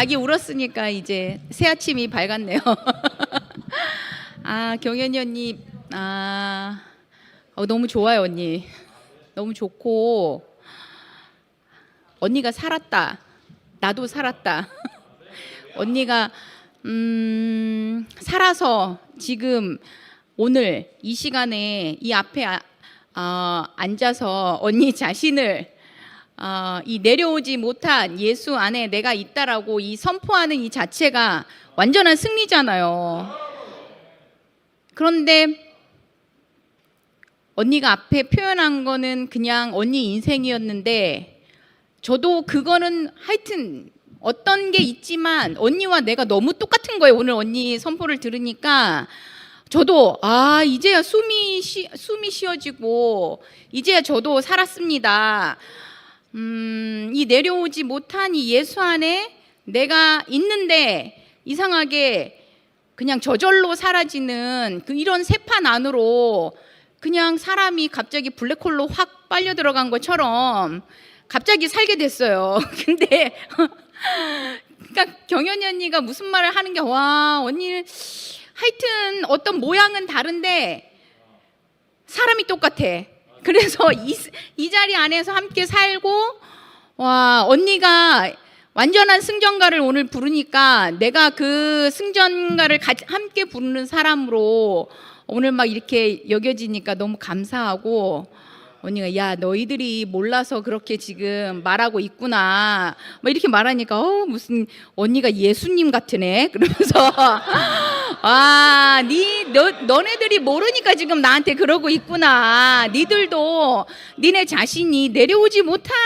닭이 울었으니까 이제 새 아침이 밝았네요. 아 경연이 언니 아 어, 너무 좋아요 언니. 너무 좋고 언니가 살았다. 나도 살았다. 언니가 음, 살아서 지금 오늘 이 시간에 이 앞에 아, 어, 앉아서 언니 자신을 어, 이 내려오지 못한 예수 안에 내가 있다라고 이 선포하는 이 자체가 완전한 승리잖아요. 그런데 언니가 앞에 표현한 거는 그냥 언니 인생이었는데 저도 그거는 하여튼 어떤 게 있지만 언니와 내가 너무 똑같은 거예요. 오늘 언니 선포를 들으니까 저도 아 이제야 숨이 쉬, 숨이 쉬어지고 이제야 저도 살았습니다. 음, 이 내려오지 못한 이 예수 안에 내가 있는데 이상하게 그냥 저절로 사라지는 그 이런 세판 안으로 그냥 사람이 갑자기 블랙홀로 확 빨려 들어간 것처럼 갑자기 살게 됐어요. 근데 그러니까 경연이 언니가 무슨 말을 하는 게 와 언니 하여튼 어떤 모양은 다른데 사람이 똑같아. 그래서 이, 이 자리 안에서 함께 살고 와 언니가 완전한 승전가를 오늘 부르니까 내가 그 승전가를 같이 함께 부르는 사람으로 오늘 막 이렇게 여겨지니까 너무 감사하고 언니가 야 너희들이 몰라서 그렇게 지금 말하고 있구나. 막 이렇게 말하니까 어 무슨 언니가 예수님 같으네. 그러면서 아 니 너 너네들이 모르니까 지금 나한테 그러고 있구나 니들도 니네 자신이 내려오지 못한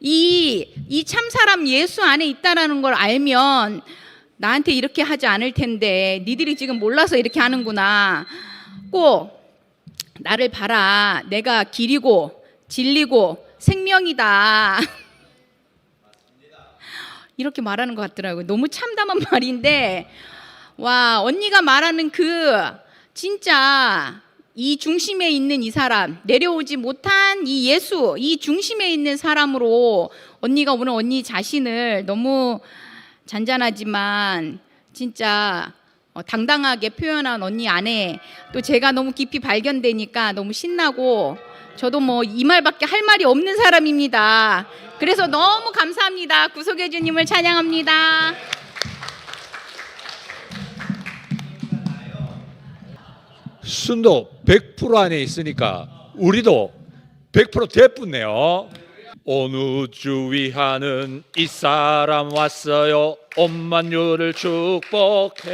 이 이 참사람 예수 안에 있다라는 걸 알면 나한테 이렇게 하지 않을 텐데 니들이 지금 몰라서 이렇게 하는구나 꼭 나를 봐라. 내가 길이고 진리고 생명이다. 이렇게 말하는 것 같더라고요. 너무 참담한 말인데, 와, 언니가 말하는 그 진짜 이 중심에 있는 이 사람, 내려오지 못한 이 예수, 이 중심에 있는 사람으로 언니가 오늘 언니 자신을 너무 잔잔하지만 진짜 어, 당당하게 표현한 언니 안에 또 제가 너무 깊이 발견되니까 너무 신나고 저도 뭐 이 말밖에 할 말이 없는 사람입니다. 그래서 너무 감사합니다. 구속의 주님을 찬양합니다. 순도 100% 안에 있으니까 우리도 100% 됐붙네요. 어느 주위하는 이 사람 왔어요. 엄만유를 축복해.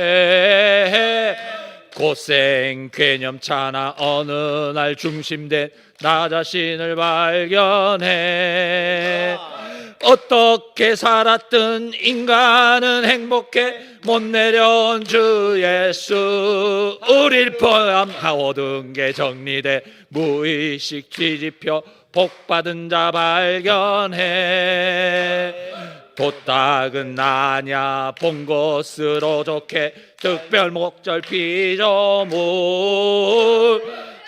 고생 개념 차나 어느 날 중심된 나 자신을 발견해. 어떻게 살았든 인간은 행복해 못 내려온 주 예수. 우릴 포함하고 모든 게 정리돼 무의식 뒤집혀 복받은 자 발견해. 도딱은 나냐 본 것으로 좋게 특별 목절 피조물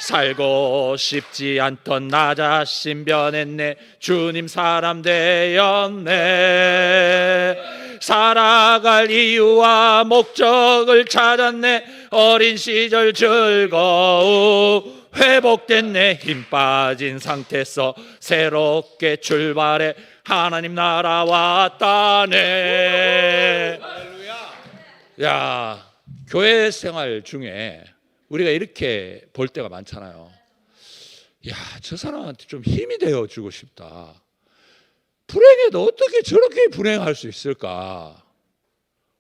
살고 싶지 않던 나 자신 변했네. 주님 사람 되었네. 살아갈 이유와 목적을 찾았네. 어린 시절 즐거움 회복됐네. 힘 빠진 상태에서 새롭게 출발해 하나님 나라 왔다네. 야 교회 생활 중에 우리가 이렇게 볼 때가 많잖아요. 야, 저 사람한테 좀 힘이 되어 주고 싶다. 불행해도 어떻게 저렇게 불행할 수 있을까?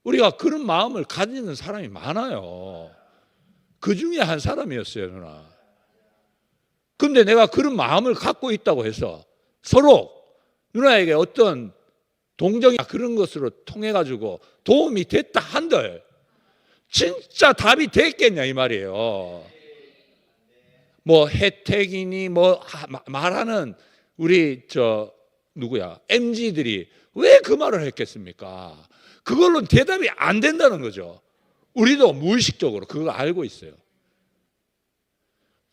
우리가 그런 마음을 가지는 사람이 많아요. 그 중에 한 사람이었어요, 누나. 근데 내가 그런 마음을 갖고 있다고 해서 서로 누나에게 어떤 동정이 그런 것으로 통해 가지고 도움이 됐다 한들 진짜 답이 됐겠냐 이 말이에요. 뭐 혜택이니 뭐 말하는 우리 저 누구야 MZ들이 왜 그 말을 했겠습니까? 그걸로 대답이 안 된다는 거죠. 우리도 무의식적으로 그거 알고 있어요.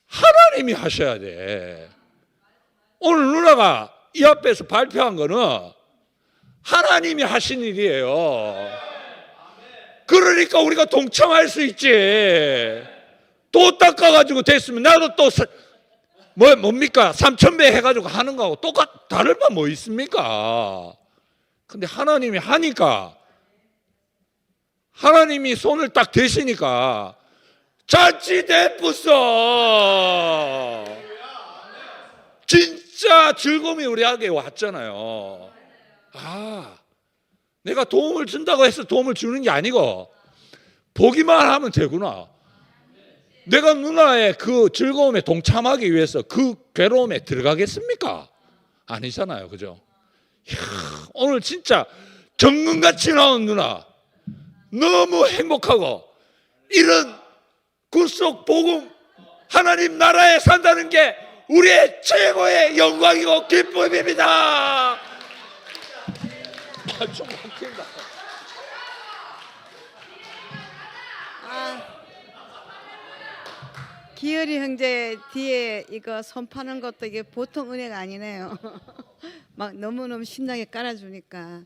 하나님이 하셔야 돼. 오늘 누나가 이 앞에서 발표한 거는 하나님이 하신 일이에요. 그러니까 우리가 동참할 수 있지. 또 닦아가지고 됐으면 나도 또 뭐 뭡니까 삼천 배 해가지고 하는 거하고 똑같 다를 바 뭐 있습니까? 근데 하나님이 하니까 하나님이 손을 딱 대시니까 자치 대쁘어 진짜 즐거움이 우리에게 왔잖아요. 아, 내가 도움을 준다고 해서 도움을 주는 게 아니고 보기만 하면 되구나. 내가 누나의 그 즐거움에 동참하기 위해서 그 괴로움에 들어가겠습니까? 아니잖아요, 그죠? 이야, 오늘 진짜 정금같이 나온 누나 너무 행복하고 이런 굴속 복음 하나님 나라에 산다는 게 우리의 최고의 영광이고 기쁨입니다. 아, 좀 웃긴다. 아, 기열이 형제 뒤에 이거 손 파는 것도 이게 보통 은혜가 아니네요. 막 너무너무 신나게 깔아주니까